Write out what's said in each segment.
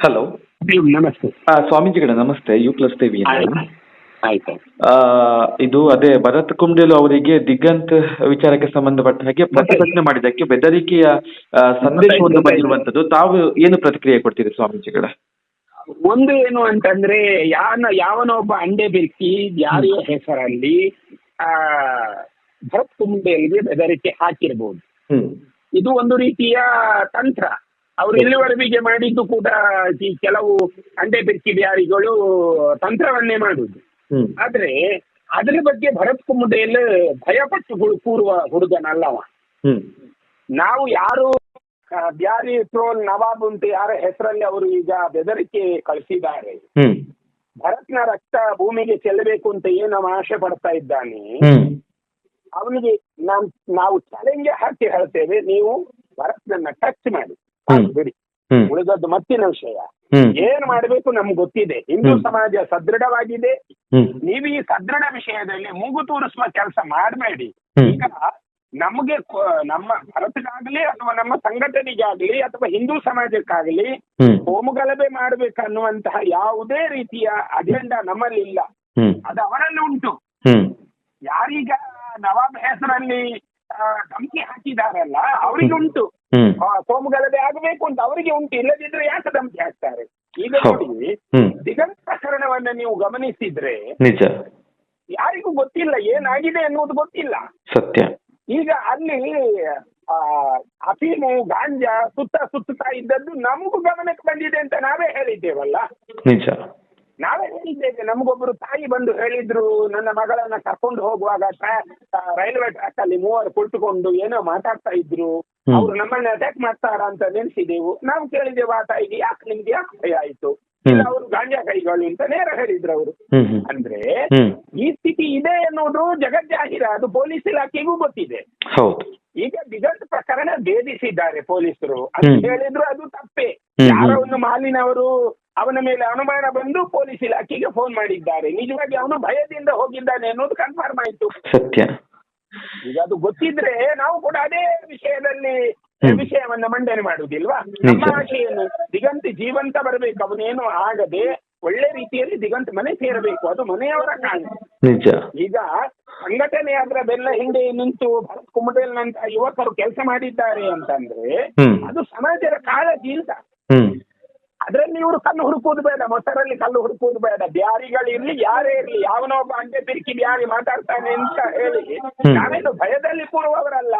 Hello ನಮಸ್ತೆ. ಸ್ವಾಮೀಜಿಗಳ ನಮಸ್ತೆ. ಯು ಪ್ಲಸ್ ಆಯ್ತು. ಆ, ಇದು ಅದೇ ಭರತ್ ಕುಂಡೇಲು ಅವರಿಗೆ ದಿಗ್ಗಂತ್ ವಿಚಾರಕ್ಕೆ ಸಂಬಂಧಪಟ್ಟ ಹಾಗೆ ಪ್ರತಿಭಟನೆ ಮಾಡಿದ್ದಕ್ಕೆ ಬೆದರಿಕೆಯ ಆ, ಸಂದೇಶವನ್ನು ಬಂದಿರುವಂತದ್ದು ತಾವು ಏನು ಪ್ರತಿಕ್ರಿಯೆ ಕೊಡ್ತೀರಿ ಸ್ವಾಮೀಜಿಗಳ? ಒಂದು ಏನು ಅಂತಂದ್ರೆ ಯಾನ ಒಬ್ಬ ಅಂಡೆ ಬೆರ್ಕಿ ಯಾರಿಯ ಹೆಸರಲ್ಲಿ ಆ ಭರತ್ ಕುಂಡೇಲ್ಗೆ ಬೆದರಿಕೆ ಹಾಕಿರ್ಬೋದು. ಹ್ಮ್. ಇದು ಒಂದು ರೀತಿಯ ತಂತ್ರ. ಅವರು ಇಲ್ಲಿವರೆಗೆ ಮಾಡಿದ್ದು ಕೂಡ ಈ ಕೆಲವು ಅಂಡೆ ಬೆರ್ಕಿ ಬ್ಯಾರಿಗಳು ತಂತ್ರವನ್ನೇ ಮಾಡುದು. ಆದ್ರೆ ಅದರ ಬಗ್ಗೆ ಭರತ್ ಕುಮುದೇಲ್ ಭಯಪಟ್ಟು ಕೂರುವ ಹುಡುಗನಲ್ಲವ. ನಾವು ಯಾರು ಬ್ಯಾರಿ ಟ್ರೋಲ್ ನವಾಬ್ ಅಂತ ಯಾರ ಹೆಸರಲ್ಲಿ ಅವರು ಈಗ ಬೆದರಿಕೆ ಕಳಿಸಿದ್ದಾರೆ. ಭರತ್ನ ರಕ್ತ ಭೂಮಿಗೆ ಚೆಲ್ಲಬೇಕು ಅಂತ ಏನು ಆಶೆ ಪಡ್ತಾ ಇದ್ದಾನೆ. ಅವನಿಗೆ ನಾನ್ ನಾವು ಚಾಲೆಂಜ್ ಹಾಕಿ ಹೇಳ್ತೇವೆ ನೀವು ಭರತ್ನನ್ನ ಟಚ್ ಮಾಡಿ. ಬಿಡಿ ಉಳಿದದ್ದು ಮತ್ತಿನ ವಿಷಯ. ಏನ್ ಮಾಡಬೇಕು ನಮ್ಗೆ ಗೊತ್ತಿದೆ. ಹಿಂದೂ ಸಮಾಜ ಸದೃಢವಾಗಿದೆ. ನೀವು ಈ ಸದೃಢ ವಿಷಯದಲ್ಲಿ ಮೂಗು ತೋರಿಸುವ ಕೆಲಸ ಮಾಡಬೇಡಿ. ಈಗ ನಮಗೆ ನಮ್ಮ ಭಾರತಕ್ಕಾಗ್ಲಿ ಅಥವಾ ನಮ್ಮ ಸಂಘಟನೆಗಾಗ್ಲಿ ಅಥವಾ ಹಿಂದೂ ಸಮಾಜಕ್ಕಾಗ್ಲಿ ಹ್ಮ್. ಹೋಮಗಲಭೆ ಮಾಡಬೇಕನ್ನುವಂತಹ ಯಾವುದೇ ರೀತಿಯ ಅಜೆಂಡಾ ನಮ್ಮಲ್ಲಿಲ್ಲ. ಇಲ್ಲ ಅದು ಅವರಲ್ಲಿ ಉಂಟು. ಯಾರೀಗ ನವಾಬ್ ಹೆಸರಲ್ಲಿ ಧಮಕಿ ಹಾಕಿದಾರಲ್ಲ ಅವರಿಗೆ ಉಂಟು. ಹ್ಮ್. ಆ, ಕೋಮುಗಲಭೆ ಆಗಬೇಕು ಅಂತ ಅವರಿಗೆ ಉಂಟು ಇಲ್ಲದಿದ್ರೆ ಯಾಕೆ ಧಮಕಿ ಹಾಕ್ತಾರೆ? ಈಗ. ನೋಡಿ ದಿಗಂತ ಪ್ರಕರಣವನ್ನ ನೀವು ಗಮನಿಸಿದ್ರೆ ನಿಜ. ಯಾರಿಗೂ ಗೊತ್ತಿಲ್ಲ ಏನಾಗಿದೆ ಎನ್ನುವುದು ಗೊತ್ತಿಲ್ಲ. ಸತ್ಯ. ಈಗ ಅಲ್ಲಿ ಆ, ಅಫೀಮು ಗಾಂಜಾ ಸುತ್ತ ಸುತ್ತುತ್ತಾ ಇದ್ದದ್ದು ನಮಗೂ ಗಮನಕ್ಕೆ ಬಂದಿದೆ ಅಂತ ನಾವೇ ಹೇಳಿದ್ದೇವಲ್ಲ. ನಿಜ. ನಾವೇ ಹೇಳಿದ್ದೇವೆ ನಮಗೊಬ್ಬರು ತಾಯಿ ಬಂದು ಹೇಳಿದ್ರು ನನ್ನ ಮಗಳನ್ನ ಕರ್ಕೊಂಡು ಹೋಗುವಾಗ ರೈಲ್ವೆ ಟ್ರ್ಯಾಕ್ ಅಲ್ಲಿ ಮೂವರು ಕುಳಿತುಕೊಂಡು ಏನೋ ಮಾತಾಡ್ತಾ ಇದ್ರು. ಅವ್ರು ನಮ್ಮನ್ನ ಅಟ್ಯಾಕ್ ಮಾಡ್ತಾರ ಅಂತ ನೆನೆಸಿದೆವು. ನಾವು ಕೇಳಿದೆವು ಆ ತಾಯಿಗೆ ಯಾಕೆ ನಿಮ್ಗೆ ಯಾಕೆ ಭಯ ಆಯ್ತು? ಅವರು ಗಾಂಜಾ ಕೈಗಳು ಅಂತ ನೇರ ಹೇಳಿದ್ರು ಅವರು. ಅಂದ್ರೆ ಈ ಸ್ಥಿತಿ ಇದೆ ಎನ್ನುವುದು ಜಗಜ್ಜಾಹಿರ ಅದು ಪೊಲೀಸ್ ಇಲಾಖೆಗೂ ಗೊತ್ತಿದೆ. ಈಗ ಬಿಗಂಟ್ ಪ್ರಕರಣ ಭೇದಿಸಿದ್ದಾರೆ ಪೊಲೀಸರು. ಅಂತ. ಹೇಳಿದ್ರು ಅದು ತಪ್ಪೇ. ಯಾರೋ ಒಂದು ಮಾಲಿನವರು ಅವನ ಮೇಲೆ ಅನುಮಾನ ಬಂದು ಪೊಲೀಸ್ ಇಲಾಖೆಗೆ ಫೋನ್ ಮಾಡಿದ್ದಾರೆ. ನಿಜವಾಗಿ ಅವನು ಭಯದಿಂದ ಹೋಗಿದ್ದಾನೆ ಅನ್ನೋದು ಕನ್ಫರ್ಮ್ ಆಯ್ತು. ಸತ್ಯ. ಈಗ ಅದು ಗೊತ್ತಿದ್ರೆ ನಾವು ಕೂಡ ಅದೇ ವಿಷಯದಲ್ಲಿ ವಿಷಯವನ್ನು ಮಂಡನೆ ಮಾಡುವುದಿಲ್ವಾ? ನಮ್ಮ. ಆಶೆ ಏನು? ದಿಗಂತ ಜೀವಂತ ಬರಬೇಕು. ಅವನೇನು ಆಗದೆ ಒಳ್ಳೆ ರೀತಿಯಲ್ಲಿ ದಿಗಂತ ಮನೆ ಸೇರಬೇಕು. ಅದು ಮನೆಯವರ ಕಾಣ. ಈಗ ಸಂಘಟನೆ ಅದರ ಬೆಲ್ಲ ಹಿಂದೆ ನಿಂತು ಭರತ್ ಕುಮಟೇಲ್ನಂತ ಯುವಕರು ಕೆಲಸ ಮಾಡಿದ್ದಾರೆ ಅಂತಂದ್ರೆ ಅದು ಸಮಾಜದ ಕಾಳಜಿ ಹ್ಮ್. ಅದರಲ್ಲಿ ಇವರು ಕಲ್ಲು ಹುಡುಕುವುದು ಬೇಡ ಮೊಸರಲ್ಲಿ ಕಲ್ಲು ಹುಡುಕುವುದು ಬೇಡ. ಬ್ಯಾರಿಗಳಿರ್ಲಿ ಯಾರೇ ಇರ್ಲಿ ಯಾವನೊಬ್ಬ ಅಂಗೆ ತಿರುಕಿ ಬ್ಯಾರಿ ಮಾತಾಡ್ತಾನೆ ಅಂತ ಹೇಳಿ. ನಾವೇನು ಭಯದಲ್ಲಿ ಕೂರುವವರಲ್ಲ.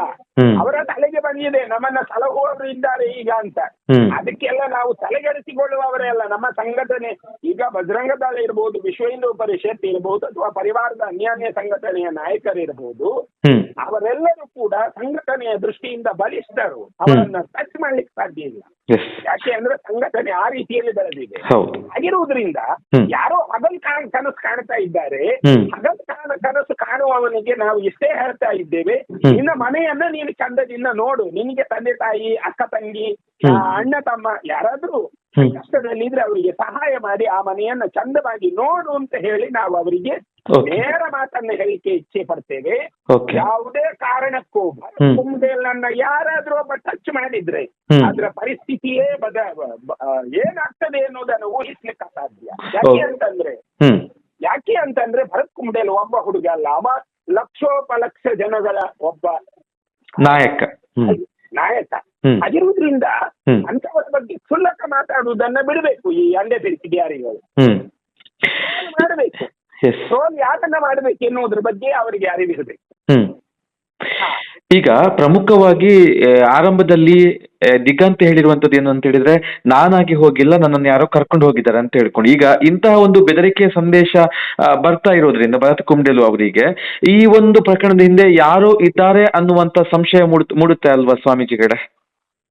ಅವರ ತಲೆಗೆ ಬಂದಿದೆ ನಮ್ಮನ್ನ ಸಲಹುವವರು ಇದ್ದಾರೆ ಈಗ ಅಂತ. ಅದಕ್ಕೆಲ್ಲ ನಾವು ತಲೆಗೆಡಿಸಿಕೊಳ್ಳುವವರೇ ಅಲ್ಲ ನಮ್ಮ ಸಂಘಟನೆ. ಈಗ ಬಜರಂಗ ದಳ ಇರಬಹುದು ವಿಶ್ವ ಹಿಂದೂ ಪರಿಷತ್ ಇರಬಹುದು ಅಥವಾ ಪರಿವಾರದ ಅನ್ಯಾನ್ಯ ಸಂಘಟನೆಯ ನಾಯಕರಿರಬಹುದು ಅವರೆಲ್ಲರೂ ಕೂಡ ಸಂಘಟನೆಯ ದೃಷ್ಟಿಯಿಂದ ಬಲಿಷ್ಠರು. ಅವರನ್ನ ಟಚ್ ಮಾಡ್ಲಿಕ್ಕೆ ಸಾಧ್ಯ ಇಲ್ಲ. ಯಾಕೆ ಅಂದ್ರೆ ಸಂಘಟನೆ ಆ ರೀತಿಯಲ್ಲಿ ಬೆಳೆದಿದೆ ಹ್ಮ್. ಯಾರೋ ಹಗಲ್ ಕಾಣ ಕನಸು ಕಾಣ್ತಾ ಇದ್ದಾರೆ. ಹಗಲ್ ಕಾಣ ಕನಸು ಕಾಣುವವನಿಗೆ ನಾವು ಇಷ್ಟೇ ಹೇಳ್ತಾ ಇದ್ದೇವೆ. ನಿನ್ನ ಮನೆಯನ್ನ ನೀನು ಚಂದದಿಂದ ನೋಡು. ನಿನಗೆ ತಂದೆ ತಾಯಿ ಅಕ್ಕ ತಂಗಿ ಅಣ್ಣ ತಮ್ಮ ಯಾರಾದ್ರೂ ಕಷ್ಟದಲ್ಲಿ ಇದ್ರೆ ಅವರಿಗೆ ಸಹಾಯ ಮಾಡಿ ಆ ಮನೆಯನ್ನ ಚಂದವಾಗಿ ನೋಡು ಅಂತ ಹೇಳಿ ನಾವು ಅವರಿಗೆ. ನೇರ ಮಾತನ್ನ ಹೇಳಿಕೆ ಇಚ್ಛೆ ಪಡ್ತೇವೆ. ಓಕೆ ಯಾವುದೇ ಕಾರಣಕ್ಕೂ ಭರತ್ ಕುಂಬೇಲ್ನನ್ನ ಯಾರಾದ್ರೂ ಒಬ್ಬ ಟಚ್ ಮಾಡಿದ್ರೆ. ಅದರ ಪರಿಸ್ಥಿತಿಯೇ ಬದ ಏನಾಗ್ತದೆ ಅನ್ನೋದನ್ನು ಊಹಿಸ್ಲಿಕ್ಕೆ ಅಸಾಧ್ಯ. ಯಾಕೆ ಅಂತಂದ್ರೆ ಯಾಕೆ ಅಂತಂದ್ರೆ ಭರತ್ ಕುಂಬೇಲ್ ಒಬ್ಬ ಹುಡುಗ ಅಲ್ಲ. ಅವ ಲಕ್ಷೋಪಲಕ್ಷ ಜನಗಳ ಒಬ್ಬ ನಾಯಕ. ನಾಯಕ. ಹ್ಮ್. ಅಂತವರ ಬಗ್ಗೆ ಕ್ಷುಲ್ಲಕ ಮಾತಾಡುವುದನ್ನ ಬಿಡಬೇಕು ಈ ಅಂಡೆ ಬಿರಿಕಿಡಿಯಾರಿಗಳು ಹ್ಮ್. ಮಾಡಬೇಕು. ಸೋಲ್ ಯಾಕನ್ನ ಮಾಡಬೇಕು ಎನ್ನುವುದ್ರ ಬಗ್ಗೆ ಅವರಿಗೆ ಅರಿವಿರಬೇಕು. ಹ್ಮ್. ಈಗ ಪ್ರಮುಖವಾಗಿ ಆ, ಆರಂಭದಲ್ಲಿ ಆ, ದಿಗಂತ್ ಹೇಳಿರುವಂತದ್ದು ಏನು ಅಂತ ಹೇಳಿದ್ರೆ ನಾನಾಗಿ ಹೋಗಿಲ್ಲ ನನ್ನನ್ನು ಯಾರೋ ಕರ್ಕೊಂಡು ಹೋಗಿದ್ದಾರೆ ಅಂತ ಹೇಳ್ಕೊಂಡು. ಈಗ ಇಂತಹ ಒಂದು ಬೆದರಿಕೆಯ ಸಂದೇಶ ಆ, ಬರ್ತಾ ಇರೋದ್ರಿಂದ ಭರತ್ ಕುಂಬ್ಡೆಲು ಅವರಿಗೆ ಈ ಒಂದು ಪ್ರಕರಣದ ಹಿಂದೆ ಯಾರೋ ಇದ್ದಾರೆ ಅನ್ನುವಂತ ಸಂಶಯ ಮೂಡ್ ಮೂಡುತ್ತೆ ಅಲ್ವಾ ಸ್ವಾಮೀಜಿಗಳೇ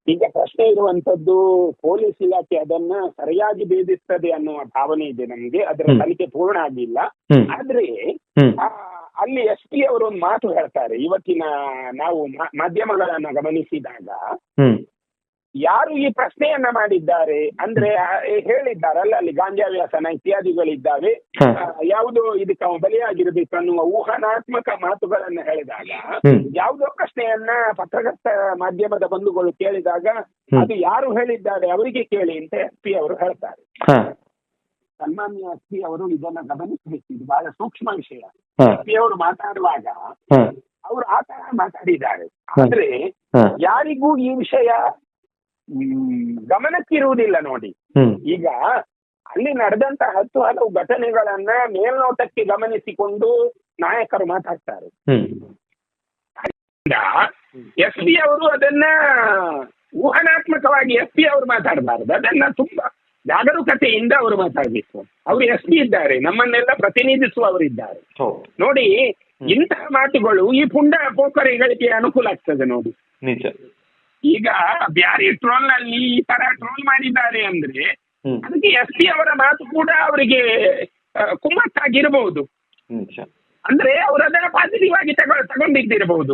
ಈಗ ಪ್ರಶ್ನೆ ಇರುವಂತದ್ದು ಪೊಲೀಸ್ ಇಲಾಖೆ ಅದನ್ನ ಸರಿಯಾಗಿ ಭೇದಿಸ್ತದೆ ಅನ್ನುವ ಭಾವನೆ ಇದೆ ನಮ್ಗೆ. ಅದರ ಹ್ಮ್. ತನಿಖೆ ಪೂರ್ಣ ಆಗಿಲ್ಲ. ಹ್ಮ್. ಆದ್ರೆ ಹ್ಮ್. ಆ, ಅಲ್ಲಿ ಎಸ್ ಪಿ ಅವರು ಒಂದು ಮಾತು ಹೇಳ್ತಾರೆ. ಇವತ್ತಿನ ನಾವು ಮಾಧ್ಯಮಗಳನ್ನ ಗಮನಿಸಿದಾಗ ಯಾರು ಈ ಪ್ರಶ್ನೆಯನ್ನ ಮಾಡಿದ್ದಾರೆ? ಅಂದ್ರೆ ಹೇಳಿದ್ದಾರೆ ಹೇಳಿದ್ದಾರಲ್ಲ ಅಲ್ಲಿ ಗಾಂಜಾ ವ್ಯಾಸನ ಇತ್ಯಾದಿಗಳಿದ್ದಾವೆ. ಯಾವುದೋ ಇದಕ್ಕೆ ಬಲಿಯಾಗಿರಬೇಕು ಅನ್ನುವ ಊಹನಾತ್ಮಕ ಮಾತುಗಳನ್ನ ಹೇಳಿದಾಗ. ಯಾವುದೋ ಪ್ರಶ್ನೆಯನ್ನ ಪತ್ರಕರ್ತ ಮಾಧ್ಯಮದ ಬಂಧುಗಳು ಕೇಳಿದಾಗ ಅದು ಯಾರು ಹೇಳಿದ್ದಾರೆ? ಅವರಿಗೆ ಕೇಳಿ ಅಂತ ಎಸ್ ಪಿ ಅವರು ಹೇಳ್ತಾರೆ. ಸನ್ಮಾನ್ಯ ಅಸ್ತಿ ಅವರು ಇದನ್ನ ಗಮನಿಸಬೇಕು ಇದು ಬಹಳ ಸೂಕ್ಷ್ಮ ವಿಷಯ. ಅವರು ಮಾತಾಡುವಾಗ ಅವರು ಆ ತರ ಮಾತಾಡಿದ್ದಾರೆ. ಆದ್ರೆ ಯಾರಿಗೂ ಈ ವಿಷಯ ಗಮನಕ್ಕಿರುವುದಿಲ್ಲ ನೋಡಿ. ಈಗ ಅಲ್ಲಿ ನಡೆದಂತ ಹತ್ತು ಹಲವು ಘಟನೆಗಳನ್ನ ಮೇಲ್ನೋಟಕ್ಕೆ ಗಮನಿಸಿಕೊಂಡು ನಾಯಕರು ಮಾತಾಡ್ತಾರೆ. ಎಸ್ ಪಿ ಅವರು ಅದನ್ನ ಊಹನಾತ್ಮಕವಾಗಿ ಎಸ್ ಪಿ ಅವರು ಮಾತಾಡಬಾರದು. ಅದನ್ನ ತುಂಬಾ ಜಾಗರೂಕತೆಯಿಂದ ಅವರು ಮಾತಾಡಬೇಕು. ಅವರು ಎಸ್ ಪಿ ಇದ್ದಾರೆ ನಮ್ಮನ್ನೆಲ್ಲ ಪ್ರತಿನಿಧಿಸುವವರಿದ್ದಾರೆ ನೋಡಿ ಇಂತಹ ಮಾತುಗಳು ಈ ಪುಂಡ ಪೋಖರಿಗಳಿಗೆ ಅನುಕೂಲ ಆಗ್ತದೆ ನೋಡಿ. ನಿಜ. ಈಗ ಬ್ಯಾರಿ ಟ್ರೋಲ್ನಲ್ಲಿ ಈ ತರ ಟ್ರೋಲ್ ಮಾಡಿದ್ದಾರೆ ಅಂದ್ರೆ ಅದಕ್ಕೆ ಎಸ್ ಪಿ ಅವರ ಮಾತು ಕೂಡ ಅವರಿಗೆ ಕುಮ್ಮಕ್ಕಾಗಿರಬಹುದು ನಿಜ. ಅಂದ್ರೆ ಅವರು ಅದನ್ನ ಪಾಸಿಟಿವ್ ಆಗಿ ತಗೊ ತಗೊಂಡಿದ್ದಿರಬಹುದು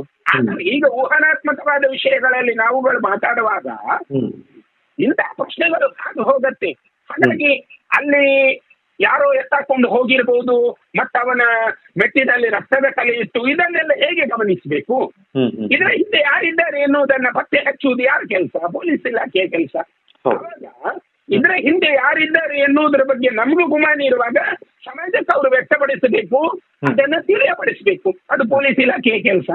ಈಗ ಊಹನಾತ್ಮಕವಾದ ವಿಷಯಗಳಲ್ಲಿ ನಾವುಗಳು ಮಾತಾಡುವಾಗ ಇಂತಹ ಪ್ರಶ್ನೆಗಳು ಹಾದು ಹೋಗತ್ತೆ. ಹಾಗಾಗಿ ಅಲ್ಲಿ ಯಾರೋ ಎತ್ತಾಕೊಂಡು ಹೋಗಿರಬಹುದು ಮತ್ತವನ ಮೆಟ್ಟಿನಲ್ಲಿ ರಕ್ತದ ಕಲೆ ಇತ್ತು ಇದನ್ನೆಲ್ಲ ಹೇಗೆ ಗಮನಿಸಬೇಕು? ಇದರ ಹಿಂದೆ ಯಾರಿದ್ದಾರೆ ಎನ್ನುವುದನ್ನ ಪತ್ತೆ ಹಚ್ಚುವುದು ಯಾರ ಕೆಲಸ? ಪೊಲೀಸ್ ಇಲಾಖೆಯ ಕೆಲಸ. ಇದರ ಹಿಂದೆ ಯಾರಿದ್ದಾರೆ ಎನ್ನುವುದರ ಬಗ್ಗೆ ನಮಗೂ ಗುಮಾನಿ ಇರುವಾಗ ಸಮಾಜಕ್ಕೆ ಅವರು ವ್ಯಕ್ತಪಡಿಸಬೇಕು ಅದನ್ನ ತಿಳಿಯಪಡಿಸಬೇಕು. ಅದು ಪೊಲೀಸ್ ಇಲಾಖೆಯ ಕೆಲಸ.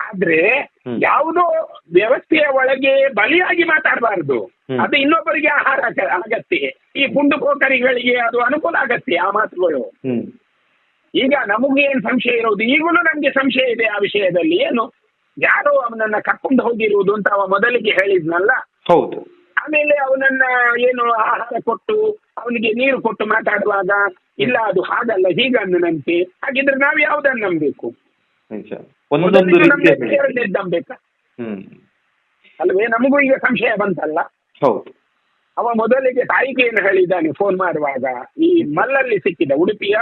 ಆದ್ರೆ. ಯಾವುದೋ ವ್ಯವಸ್ಥೆಯ ಒಳಗೆ ಬಲಿಯಾಗಿ ಮಾತಾಡಬಾರದು. ಅದು ಇನ್ನೊಬ್ಬರಿಗೆ ಆಹಾರ ಆಗ- ಆಗತ್ತೆ. ಈ ಗುಂಡು ಅದು ಅನುಕೂಲ ಆಗತ್ತೆ ಆ ಮಾತುಗಳು. ಈಗ ನಮಗೆ ಏನ್ ಸಂಶಯ ಇರೋದು? ಈಗಲೂ ನಮ್ಗೆ ಸಂಶಯ ಇದೆ ಆ ವಿಷಯದಲ್ಲಿ. ಏನು? ಯಾರೋ ಅವನನ್ನ ಕರ್ಕೊಂಡು ಹೋಗಿರುವುದು ಅಂತ ಅವ ಮೊದಲಿಗೆ ಹೇಳಿದ್ನಲ್ಲ? ಹೌದು. ಆಮೇಲೆ ಅವನನ್ನ ಏನು ಆಹಾರ ಕೊಟ್ಟು ಅವನಿಗೆ ನೀರು ಕೊಟ್ಟು ಮಾತಾಡುವಾಗ ಇಲ್ಲ ಅದು ಹಾಗಲ್ಲ ಹೀಗನ್ನಂತೆ ಹಾಗಿದ್ರೆ ನಾವು ಯಾವ್ದನ್ನ ನಂಬಬೇಕು ಒಂದೊಂದು ಅಲ್ವೇ? ನಮಗೂ ಈಗ ಸಂಶಯ ಬಂತಲ್ಲ? ಹೌದು. ಅವ ಮೊದಲಿಗೆ ತಾಯಿಗೆ ಏನು ಹೇಳಿದ್ದಾನೆ ಫೋನ್ ಮಾಡುವಾಗ. ಈ ಮಲ್ಲಲ್ಲಿ ಸಿಕ್ಕಿದ ಉಡುಪಿಯ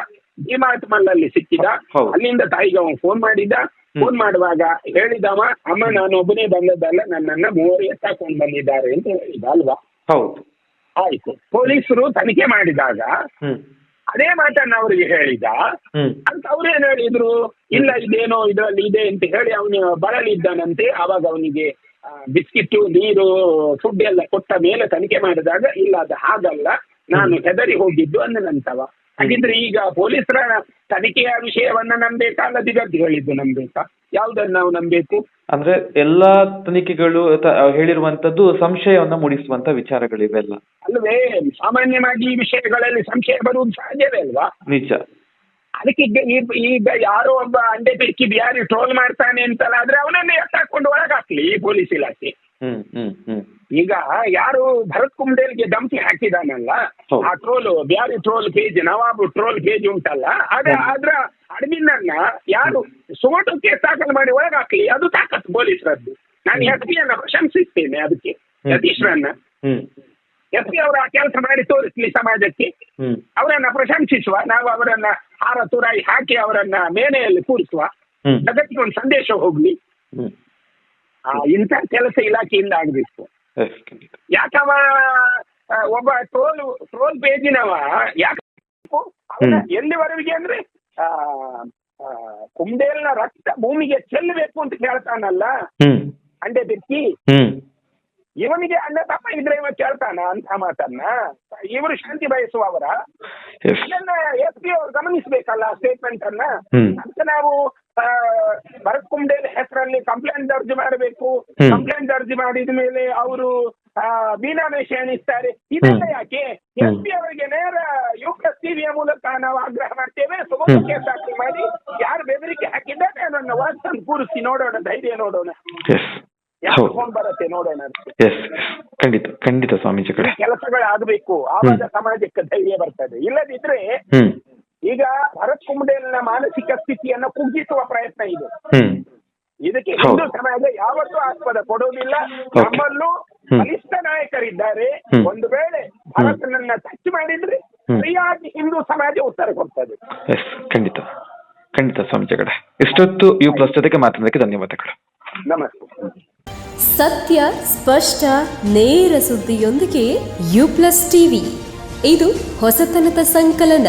ಡಿಮಾರ್ಟ್ ಮಲ್ಲಲ್ಲಿ ಸಿಕ್ಕಿದ ಅಲ್ಲಿಂದ ತಾಯಿಗೆ ಅವನು ಫೋನ್ ಮಾಡಿದ. ಫೋನ್ ಮಾಡುವಾಗ ಹೇಳಿದವ ಅಮ್ಮ ನಾನು ಒಬ್ಬನೇ ಬಂದದ್ದಲ್ಲ ನನ್ನನ್ನ ಮೂವರು ಎತ್ತಾಕೊಂಡು ಬಂದಿದ್ದಾರೆ ಅಂತ ಹೇಳಿದ ಅಲ್ವಾ? ಹೌದು. ಆಯ್ತು. ಪೊಲೀಸರು ತನಿಖೆ ಮಾಡಿದಾಗ ಅದೇ ಮಾತನ್ನ ಅವರಿಗೆ ಹೇಳಿದ. ಅಂತ ಅವ್ರೇನ್ ಹೇಳಿದ್ರು? ಇಲ್ಲ ಇದೇನೋ ಇದರಲ್ಲಿ ಇದೆ ಅಂತ ಹೇಳಿ ಅವನು ಬರಲಿದ್ದನಂತೆ. ಆವಾಗ ಅವನಿಗೆ ಬಿಸ್ಕಿಟ್ ನೀರು ಫುಡ್ ಎಲ್ಲ ಕೊಟ್ಟ ಮೇಲೆ ತನಿಖೆ ಮಾಡಿದಾಗ ಇಲ್ಲ ಅದು ಹಾಗಲ್ಲ. ನಾನು ಹೆದರಿ ಹೋಗಿದ್ದು ಅಂದನಂತವ ಹಾಗಿದ್ರೆ ಈಗ ಪೊಲೀಸರ ತನಿಖೆಯ ವಿಷಯವನ್ನ ನಂಬೇಕಾ? ಅಲ್ಲದಿಗದ್ದು ಹೇಳಿದ್ದು ನಂಬೇಕಾ? ಯಾವ್ದನ್ನ ನಾವು ನಂಬೇಕು? ಅಂದ್ರೆ ಎಲ್ಲಾ ತನಿಖೆಗಳು ತ- ಹೇಳಿರುವಂತದ್ದು ಸಂಶಯವನ್ನ ಮೂಡಿಸುವಂತ ವಿಚಾರಗಳಿವೆಲ್ಲ. ಅಲ್ವೇ ಸಾಮಾನ್ಯವಾಗಿ ಈ ವಿಷಯಗಳಲ್ಲಿ ಸಂಶಯ ಬರುವುದು ಸಾಧ್ಯವೇ ಅಲ್ವಾ? ನಿಜ. ಅದಕ್ಕೆ ಈಗ ಈ- ಈಗ ಯಾರೋ ಒಬ್ಬ ಅಂಡೆ ಬೆಕ್ಕಿ ಯಾರು ಟ್ರೋಲ್ ಮಾಡ್ತಾನೆ ಅಂತಲ್ಲ ಆದ್ರೆ ಅವನನ್ನೇ ಎತ್ತಾಕೊಂಡು ಒಳಗಾಕ್ಲಿ ಈ ಪೊಲೀಸ್ ಇಲಾಖೆ. ಹ್ಮ್ ಹ್ಮ್ ಹ್ಮ್. ಈಗ ಯಾರು ಭರತ್ ಕುಂಡೇಲ್ಗೆ ಧಮಕಿ ಹಾಕಿದಾನಲ್ಲ ಆ troll Beary troll page Nawab troll page ಉಂಟಲ್ಲ ಅದೇ ಅದ್ರ ಅಡ್ಮಿನ್ನ ಯಾರು ಸೋಟು ಕೇಸ್ ದಾಖಲು ಮಾಡಿ ಒಳಗಾಕ್ಲಿ ಅದು ತಾಕತ್ತು ಪೊಲೀಸರದ್ದು. ನಾನು ಎಸ್ ಪಿ ಅನ್ನ ಪ್ರಶಂಸಿಸ್ತೇನೆ ಅದಕ್ಕೆ. ಯತೀಶ್ರನ್ನ ಎಸ್ ಪಿ ಅವರು ಆ ಕೆಲಸ ಮಾಡಿ ತೋರಿಸ್ಲಿ ಸಮಾಜಕ್ಕೆ. ಅವರನ್ನ ಪ್ರಶಂಸಿಸುವ ನಾವು ಅವರನ್ನ ಹಾರ ತುರಾಯಿ ಹಾಕಿ ಅವರನ್ನ ಮೇನೆಯಲ್ಲಿ ಕೂರಿಸುವ. ಅದಕ್ಕೆ ಜಗತ್ತಿಗೆ ಒಂದು ಸಂದೇಶ ಹೋಗ್ಲಿ. ಇಂಥ ಕೆಲಸ ಇಲಾಖೆಯಿಂದ ಆಗಬೇಕು. ಯಾಕವ ಒಬ್ಬ ಟ್ರೋಲ್ ಟ್ರೋಲ್ ಪೇಜಿನವ ಯಾಕೆ. ಎಲ್ಲಿವರೆಗೆ ಅಂದ್ರೆ ಕುಂಬೇಲ್ನ ರಕ್ತ ಭೂಮಿಗೆ ಚೆಲ್ಲಬೇಕು ಅಂತ ಕೇಳ್ತಾನಲ್ಲ? ಅಂಡೆ ಬಿಕ್ಕಿ? ಇವನಿಗೆ ಅಣ್ಣ ತಪ್ಪ ಇದ್ರೆ ಇವ ಕೇಳ್ತಾನ ಅಂತ ಮಾತನ್ನ? ಇವರು ಶಾಂತಿ ಬಯಸುವವರ ಎಸ್. ಇದನ್ನ ಎಸ್ ಪಿ ಅವರು ಗಮನಿಸಬೇಕಲ್ಲ ಸ್ಟೇಟ್ಮೆಂಟ್ ಅನ್ನ? ಅಂತ ನಾವು ಭರತ್ ಕುಂಡೇಲ್ ಹೆಸರಲ್ಲಿ ಕಂಪ್ಲೇಂಟ್ ದರ್ಜ್ ಮಾಡಬೇಕು. ಕಂಪ್ಲೇಂಟ್ ದರ್ಜ್ ಮಾಡಿದ ಮೇಲೆ ಅವರು ಮೀನಾಮೇಶ ಎಣಿಸ್ತಾರೆ. ಇದೆಲ್ಲ. ಯಾಕೆ. ಎಸ್ ಪಿ ಅವರಿಗೆ ನೇರ ಯುಕ್ತ ಟಿವಿಯ ಮೂಲಕ ನಾವು ಆಗ್ರಹ ಮಾಡ್ತೇವೆ. ಸುಗಮ. ಕೇಸ್ ದಾಖಲು ಮಾಡಿ. ಯಾರು ಬೆದರಿಕೆ ಹಾಕಿದ್ದಾರೆ ನನ್ನ ತಂದು ಕೂರಿಸಿ ನೋಡೋಣ ಧೈರ್ಯ ನೋಡೋಣ. ಎಸ್ ಬರುತ್ತೆ ನೋಡೋಣ ಎಸ್ ಖಂಡಿತ ಖಂಡಿತ ಸ್ವಾಮೀಜಿ ಕಡೆ ಕೆಲಸಗಳು ಆಗಬೇಕು ಆವಾಗ ಸಮಾಜಕ್ಕೆ ಧೈರ್ಯ ಬರ್ತದೆ. ಇಲ್ಲದಿದ್ರೆ ಈಗ ಭರತ್ ಕುಂಡೇಲ್ನ ಮಾನಸಿಕ ಸ್ಥಿತಿಯನ್ನ ಕುಗ್ಗಿಸುವ ಪ್ರಯತ್ನ ಇದೆ. ಇದಕ್ಕೆ ಹೌದು. ಸಮಾಜ ಯಾವತ್ತೂ ಆಸ್ಪದ ಕೊಡುವುದಿಲ್ಲ. ನಮ್ಮಲ್ಲೂ. ಬಲಿಷ್ಠ ನಾಯಕರಿದ್ದಾರೆ. ಒಂದು ವೇಳೆ ಭರತನನ್ನ ಟಚ್ ಮಾಡಿದ್ರೆ. ಸರಿಯಾಗಿ ಹಿಂದೂ ಸಮಾಜ ಉತ್ತರ ಕೊಡ್ತದೆ ಎಸ್ ಖಂಡಿತ. ಖಂಡಿತ ಸಂಜೆಗಡ ಇಷ್ಟೊತ್ತು ಯು ಪ್ಲಸ್ ಜೊತೆಗೆ ಮಾತಾಡೋದಕ್ಕೆ ಧನ್ಯವಾದಗಳು. ನಮಸ್ತೆ. ಸತ್ಯ ಸ್ಪಷ್ಟ ನೇರ ಸುದ್ದಿಯೊಂದಿಗೆ ಯು ಪ್ಲಸ್ ಟಿವಿ. ಇದು ಹೊಸತನದ ಸಂಕಲನ.